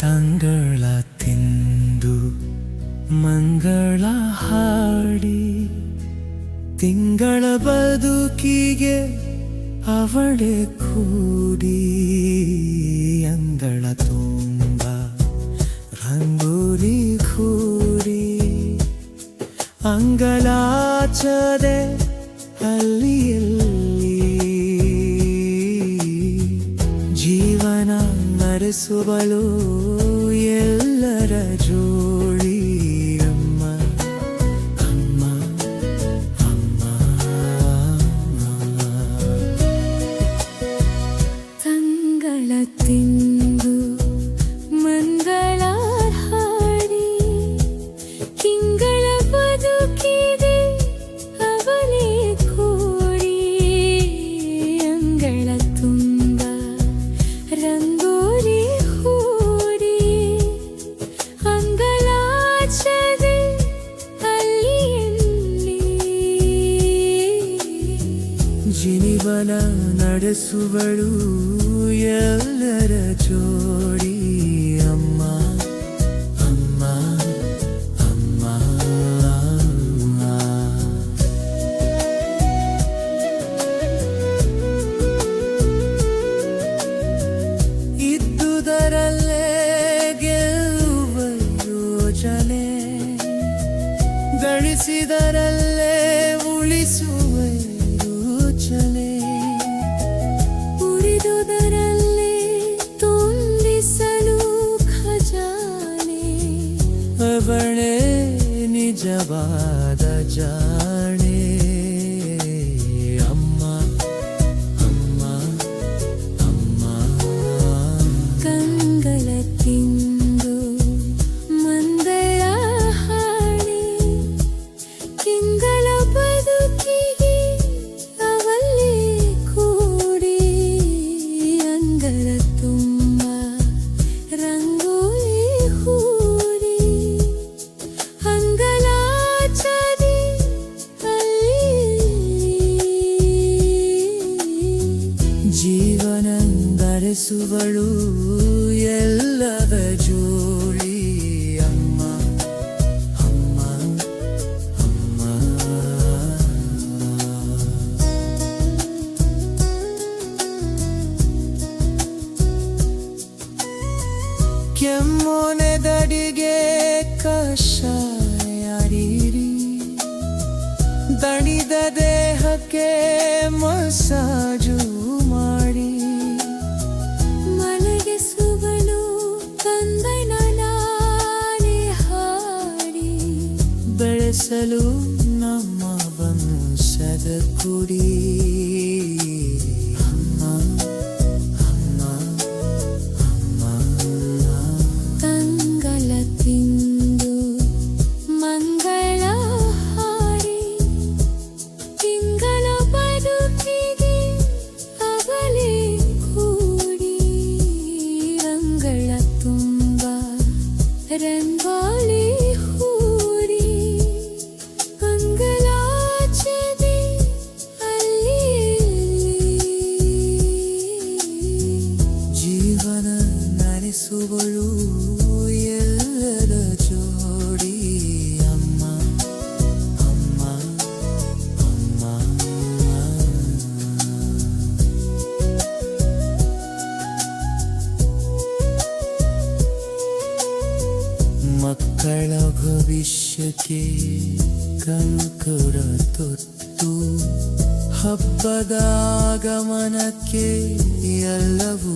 ತಂಗಳ ತಿಂದು ಮಂಗಳ ಹಾಡಿ ತಿಂಗಳ ಬದುಕಿಗೆ ಅವಳೆ ಕೂಡಿ ಅಂಗಳ ತುಂಬ ರಂಗೋಲಿ ಕೂಡಿ ಅಂಗಲಾಚದೆ ಅಲ್ಲಿ ಎಲ್ಲಿ ಜೀವನ ನಡೆಸುವಳು ಎಲ್ಲರ ಜೋಡಿ ತಂಗಳ ಜೀವನ ನಡೆಸುವಳು ಎಲ್ಲರ ಜೋಡಿ ಅಮ್ಮ. survive. ಜೀವನ ನಡೆಸುವಳು ಎಲ್ಲದ ಜೋಳಿ ಅಮ್ಮ ಅಮ್ಮ ಅಮ್ಮ. ಕೆಮ್ಮೊನೆದಡಿಗೆ ಕಷಾಯಡಿರಿ ದಣಿದ ದೇಹಕ್ಕೆ ಮಸಾಜು ಅವಲೇ ಕೂಡಿ. ರಂಗಳ ತುಂಬ ರಂಗೋಲಿ ನಡೆಸುವಳು ಎಲ್ಲರ ಜೋಡಿ ಅಮ್ಮ ಅಮ್ಮ ಅಮ್ಮ. ಮಕ್ಕಳ ಭವಿಷ್ಯಕ್ಕೆ ಕನಕರ ತೊತ್ತು ಹಬ್ಬದ ಆಗಮನಕ್ಕೆ ಎಲ್ಲವೂ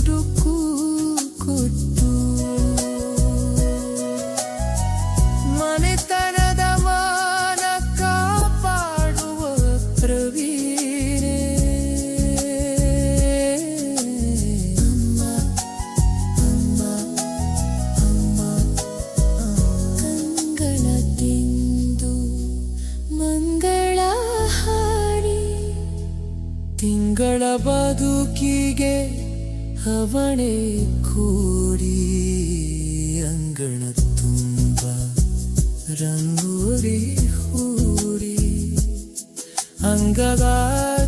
ತಿಂಗಳ ಬದುಕಿಗೆ ಹವಣೆ ಕೂಡಿ ಅಂಗಣ ತುಂಬ ರಂಗೋಲಿ ಹೂರಿ ಅಲ್ಲಿ